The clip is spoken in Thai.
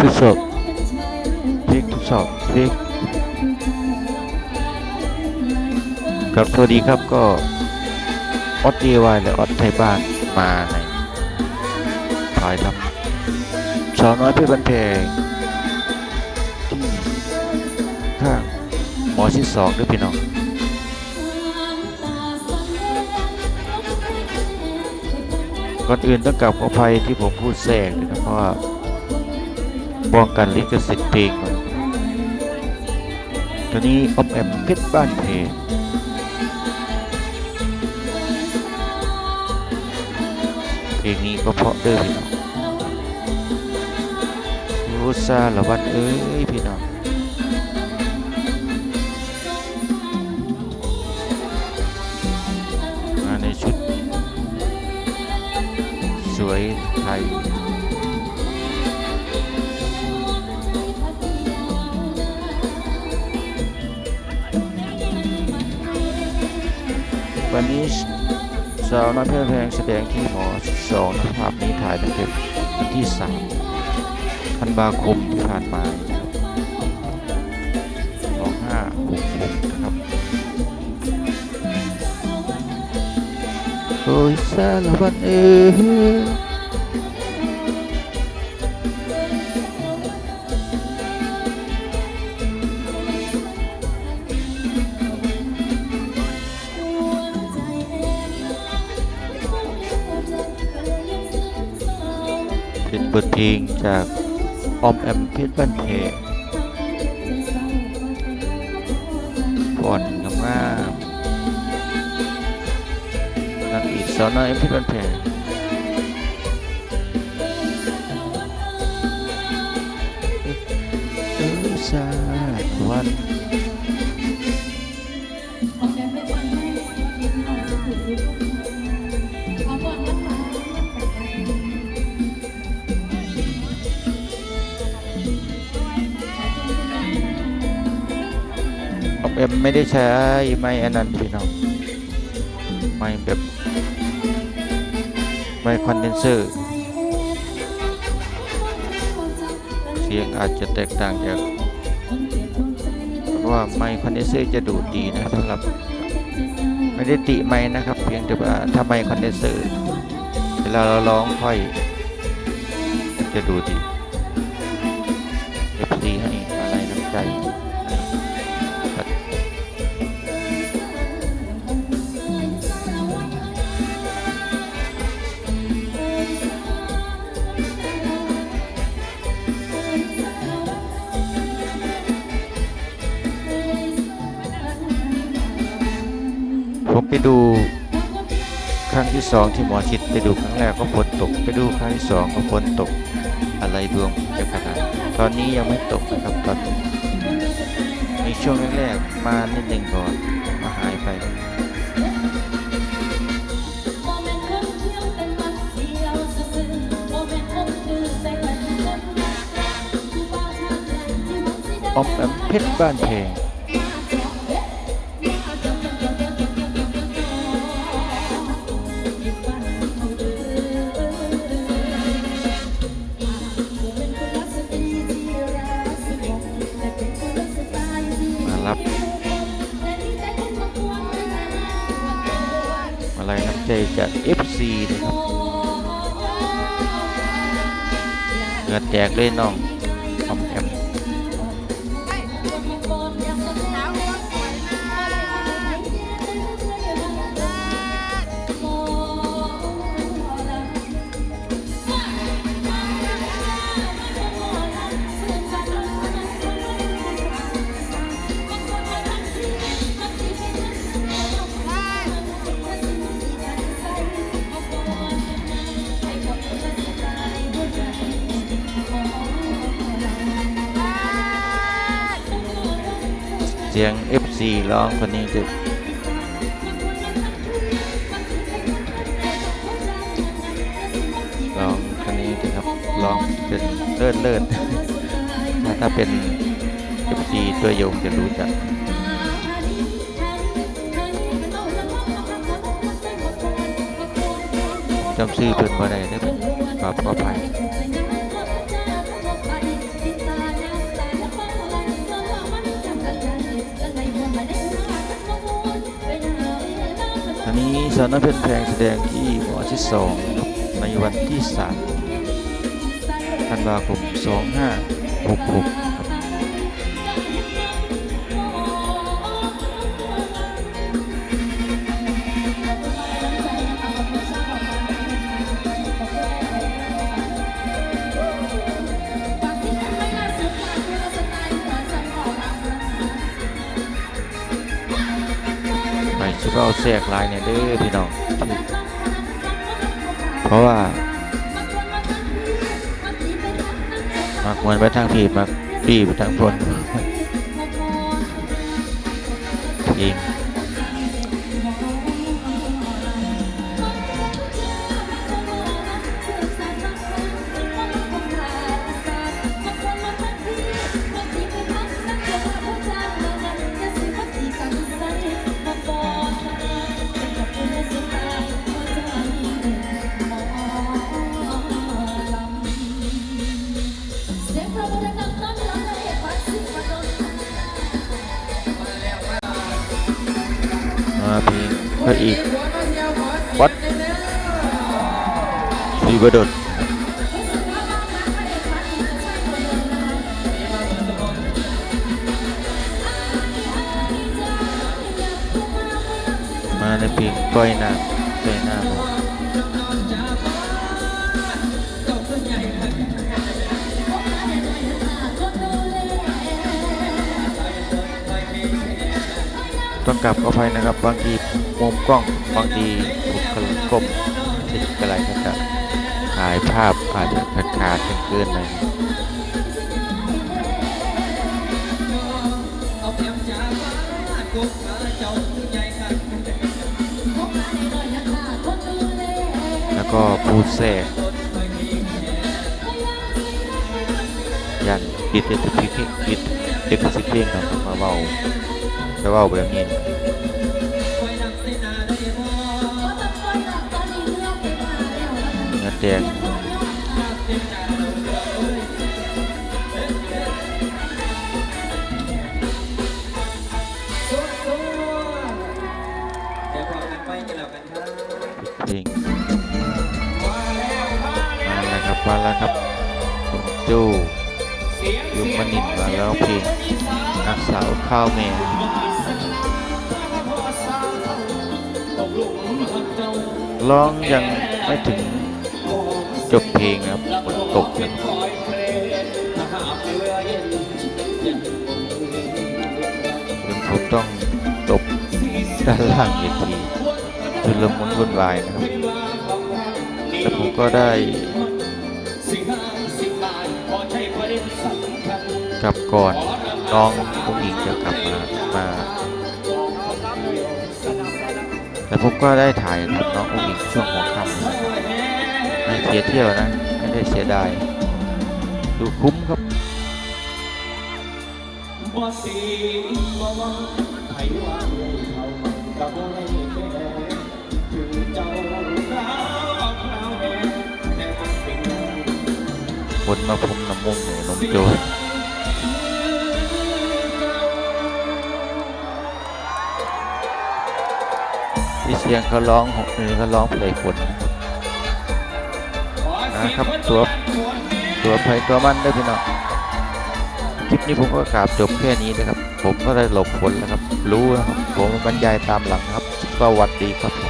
ทดสอบอีกทดสอบอีกครับสวัสดีครับก็ออส DIY และออสไทยบ้านมาในถ่ายทำสาวน้อยเพชรบันเพงที่ข้างหมอชิดสองด้วยพี่น้องก่อนอื่นต้องกลับขออภัยที่ผมพูดแทรกเลยนะเพราะว่า ป้องกันลิขสิทธิ์เพลงก่นตอนนี้ออมแอมเพชรบ้านเพลเพลงนี้ก็เพราะเด้อพี่น้องรู้ซาละวันเอ้ยพี่น้องมาในชุด สวยไทย วันนี้สาวน้อยเพชรแพงแสดงที่หมอสองนะภาพนี้ถ่ายตั้งแต่วันที่สามธันวาคมที่ผ่านมาสองห้าหกหกนะครับโอ้ยสารวัตรเออ เป็นบทเพลงจากออมแอมเพชรบ้านเพก่อนงามๆนางเอกสาวน้อยเพชรบ้านเพเออสาวัน มแอมไม่ได้ใช้ไม้อันนั้นพี่น้องไม้แบบไม้คอนเดนเซอร์ เสียงอาจจะแตกต่างจากเพราะว่าไมค์คอนเดนเซอร์จะดูดดีนะสำหรับไม่ได้ติไมค์นะครับ เพียงแต่ว่าถ้าไมค์คอนเดนเซอร์เวลาเราร้องค่อย จะดูดี FC ให้อะไรน้ำใจ ผมไปดูครั้งที่สองที่หมอชิดไปดูครั้งแรกก็ฝนตก ไปดูครั้งที่สองก็ฝนตกอะไรดวงจะขนากันตอนนี้ยังไม่ตกนะครับตอนนี้มีช่วงแรกๆมานิดหนึ่งก่อนมาหายไปออมแอมเพชรบ้านเพลง จาก FC นะครับเงินแจกเลยน้อง เสียง FC ร้องคนนี้จะร้องคนนี้จะครับร้องเป็นเลิศเลิศถ้าถ้าเป็น FC ตัวยงจะรู้จักจำชื่อเพิ่นบ่ได้เด้อขอขออภัย สารเพชรแพงแสดงที่หมอที่สองในวันที่3ธันวาคม2566 เราเสกลายเนี่ยเด้อพี่น้องเพราะว่ามักมวนไปทางผีมักปีไปทางพลจริง มาเพลงพระเอกวัดสีบดดมาในเพลงก้อยน้า กลับขออภัยนะครับ บางทีมุมกล้องบางทีบุคลิกกลมติดอะไรก็จะถ่ายภาพอาจจะขาดขาดเกินๆหน่อยแล้วก็พูดแทรกยันปิดเอฟพีปิดเอฟซีเพลงครับมาเบา จะเบาแบบนี้เงินแดงเพลงมาแล้วครับมาแล้วครับจูยุมนินมาแล้วเพลงนักสาวข้าวแม่ ร้องยังไม่ถึงจบเพลงครับฝนตกเลยถึงผมต้องตบด้านล่างเวทีชุลมุนวุ่นวายนะครับ แล้วผมก็ได้กลับก่อนน้องผู้หญิงจะกลับมามา แต่ผมก็ได้ถ่ายกับน้องผู้หญิงช่วงหัวค่ำไม่เสียเที่ยวนะ ไม่ได้เสียดาย ดูคุ้มครับบ่สิบ่วังไผว่าเขาก็บ่ได้แค่ถึงเจ้าร้าวคราวแน่แต่สิ่งคนมาผมน้ำมุงหนูนมโจร ยงเขาร้องหกนี่เขาร้องเพลงคนนะครับตัวตัวไผ่ตัวมันได้พี่น้องคลิปนี้ผมก็กราบจบแค่นี้นะครับ ผมก็ได้หลบผลแล้วครับ รู้นะครับผมบรรยายตามหลังครับสวัสดีครับผม